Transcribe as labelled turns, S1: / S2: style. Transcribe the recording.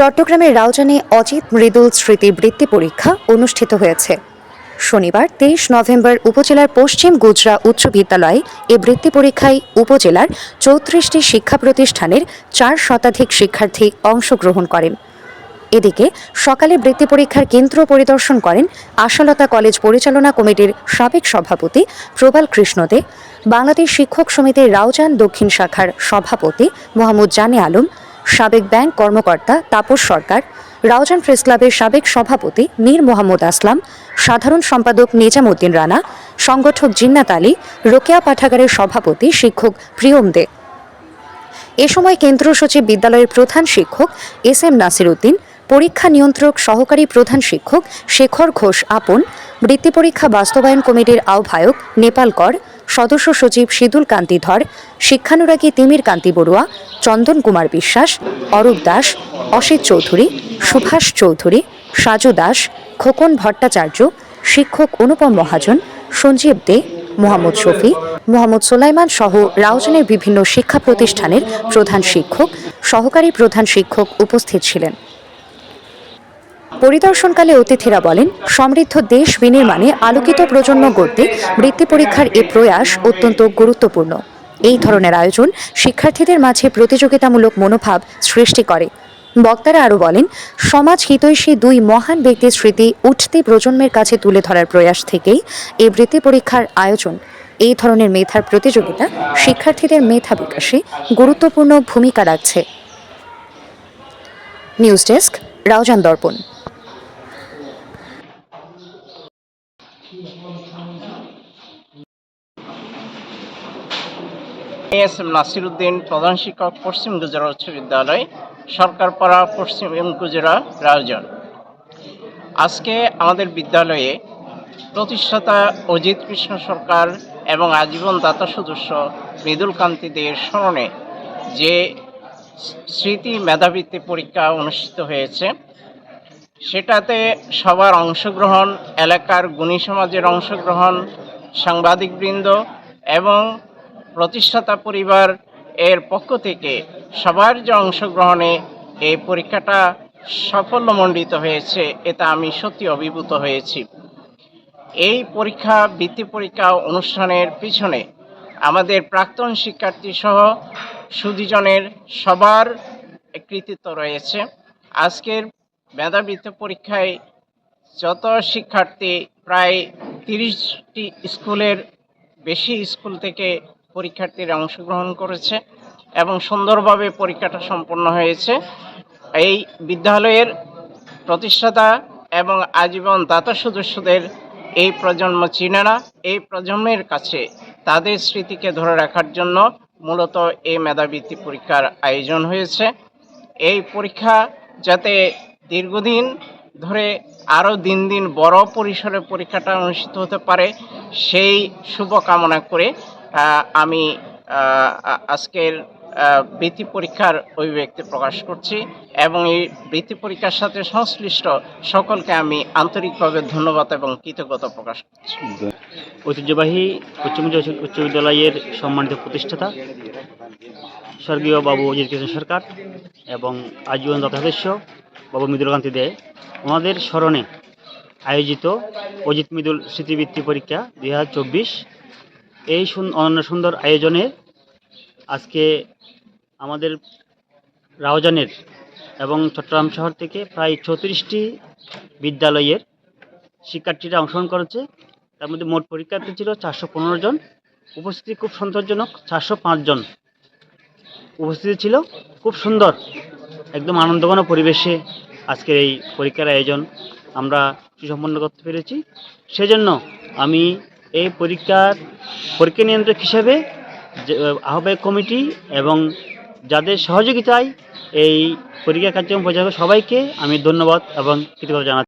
S1: চট্টগ্রামের রাউজানে অজিত মৃদুল স্মৃতি বৃত্তি পরীক্ষা অনুষ্ঠিত হয়েছে শনিবার তেইশ নভেম্বর উপজেলার পশ্চিম গুজরা উচ্চ বিদ্যালয়ে এ বৃত্তি পরীক্ষায় উপজেলার চৌত্রিশটি শিক্ষা প্রতিষ্ঠানের চার শতাধিক শিক্ষার্থী অংশগ্রহণ করেন এদিকে সকালে বৃত্তি পরীক্ষার কেন্দ্র পরিদর্শন করেন আশালতা কলেজ পরিচালনা কমিটির সাবেক সভাপতি প্রবাল কৃষ্ণদে বাংলাদেশ শিক্ষক সমিতির রাউজান দক্ষিণ শাখার সভাপতি মোহাম্মদ জানে আলম সাবেক ব্যাংক কর্মকর্তা তাপস সরকার রাউজান প্রেস ক্লাবের সাবেক সভাপতি মীর মোহাম্মদ আসলাম সাধারণ সম্পাদক নিজামুদ্দিন রানা সংগঠক জিন্নাত আলী রোকেয়া পাঠাগারের সভাপতি শিক্ষক প্রিয়ম দে এ সময় কেন্দ্র সচিব বিদ্যালয়ের প্রধান শিক্ষক এস এম নাসির উদ্দিন পরীক্ষা নিয়ন্ত্রক সহকারী প্রধান শিক্ষক শেখর ঘোষ আপন বৃত্তি পরীক্ষা বাস্তবায়ন কমিটির আহ্বায়ক নেপাল কর সদস্য সচিব সিদুল কান্তি ধর শিক্ষানুরাগী তিমির কান্তি বড়ুয়া চন্দন কুমার বিশ্বাস অরূপ দাস অসিত চৌধুরী সুভাষ চৌধুরী সাজু দাস খোকন ভট্টাচার্য শিক্ষক অনুপম মহাজন সঞ্জীব দে মোহাম্মদ শফি মোহাম্মদ সোলাইমান সহ রাউজনের বিভিন্ন শিক্ষা প্রতিষ্ঠানের প্রধান শিক্ষক সহকারী প্রধান শিক্ষক উপস্থিত ছিলেন পরিদর্শনকালে অতিথিরা বলেন সমৃদ্ধ দেশ বিনির্মাণে আলোকিত প্রজন্ম গড়তে বৃত্তি পরীক্ষার এ প্রয়াস অত্যন্ত গুরুত্বপূর্ণ এই ধরনের আয়োজন শিক্ষার্থীদের মাঝে প্রতিযোগিতামূলক মনোভাব সৃষ্টি করে বক্তারা আরও বলেন সমাজ হিতৈষী দুই মহান ব্যক্তির স্মৃতি উঠতি প্রজন্মের কাছে তুলে ধরার প্রয়াস থেকেই এই বৃত্তি পরীক্ষার আয়োজন এই ধরনের মেধার প্রতিযোগিতা শিক্ষার্থীদের মেধা বিকাশে গুরুত্বপূর্ণ ভূমিকা রাখছে নিউজ ডেস্ক রাউজান দর্পণ
S2: এস এম উদ্দিন প্রধান শিক্ষক পশ্চিম গুজরা উচ্চ বিদ্যালয় সরকারপাড়া পশ্চিম গুজরা রায়জন আজকে আমাদের বিদ্যালয়ে প্রতিষ্ঠাতা অজিত কৃষ্ণ সরকার এবং আজীবন দাতা সদস্য মৃদুল কান্তি দেয়ের স্মরণে যে স্মৃতি মেধাবৃত্তি পরীক্ষা অনুষ্ঠিত হয়েছে সেটাতে সবার অংশগ্রহণ এলাকার গুণী সমাজের অংশগ্রহণ সাংবাদিকবৃন্দ এবং প্রতিষ্ঠাতা পরিবার এর পক্ষ থেকে সবার যে অংশগ্রহণে এই পরীক্ষাটা সাফল্যমণ্ডিত হয়েছে এটা আমি সত্যি অভিভূত হয়েছি এই পরীক্ষা বৃত্তি পরীক্ষা অনুষ্ঠানের পিছনে আমাদের প্রাক্তন শিক্ষার্থী সহ সুদীজনের সবার কৃতিত্ব রয়েছে আজকের মেধাবৃত্তি পরীক্ষায় যত শিক্ষার্থী প্রায় তিরিশটি স্কুলের বেশি স্কুল থেকে পরীক্ষার্থীরা অংশগ্রহণ করেছে এবং সুন্দরভাবে পরীক্ষাটা সম্পন্ন হয়েছে এই বিদ্যালয়ের প্রতিষ্ঠাতা এবং আজীবন দাতা সদস্যদের এই প্রজন্ম চিনে না এই প্রজন্মের কাছে তাদের স্মৃতিকে ধরে রাখার জন্য মূলত এই মেধাবৃত্তি পরীক্ষার আয়োজন হয়েছে এই পরীক্ষা যাতে দীর্ঘদিন ধরে আরও দিন দিন বড় পরিসরে পরীক্ষাটা অনুষ্ঠিত হতে পারে সেই শুভকামনা করে আমি আজকের বৃত্তি পরীক্ষার অভিব্যক্তি প্রকাশ করছি এবং এই বৃত্তি পরীক্ষার সাথে সংশ্লিষ্ট সকলকে আমি আন্তরিকভাবে ধন্যবাদ এবং কৃতজ্ঞতা প্রকাশ করছি
S3: ঐতিহ্যবাহী উচ্চ বিদ্যালয়ের সম্মানিত প্রতিষ্ঠাতা স্বর্গীয় বাবু অজিত কৃষ্ণ সরকার এবং আজীবন দাতা বাবা কান্তি দে ওনাদের স্মরণে আয়োজিত অজিত মৃদুল স্মৃতিবৃত্তি পরীক্ষা দুই এই অনন্য সুন্দর আয়োজনে আজকে আমাদের রাওজানের এবং চট্টগ্রাম শহর থেকে প্রায় চৌত্রিশটি বিদ্যালয়ের শিক্ষার্থীরা অংশগ্রহণ করেছে তার মধ্যে মোট পরীক্ষার্থী ছিল চারশো পনেরো জন উপস্থিতি খুব সন্তোষজনক চারশো জন উপস্থিতি ছিল খুব সুন্দর একদম আনন্দঘন পরিবেশে আজকের এই পরীক্ষার আয়োজন আমরা সুসম্পন্ন করতে পেরেছি সেজন্য আমি এই পরীক্ষার পরীক্ষা নিয়ন্ত্রক হিসাবে আহ্বায়ক কমিটি এবং যাদের সহযোগিতায় এই পরীক্ষা কার্যক্রম পরিচালক সবাইকে আমি ধন্যবাদ এবং কৃতজ্ঞতা জানাচ্ছি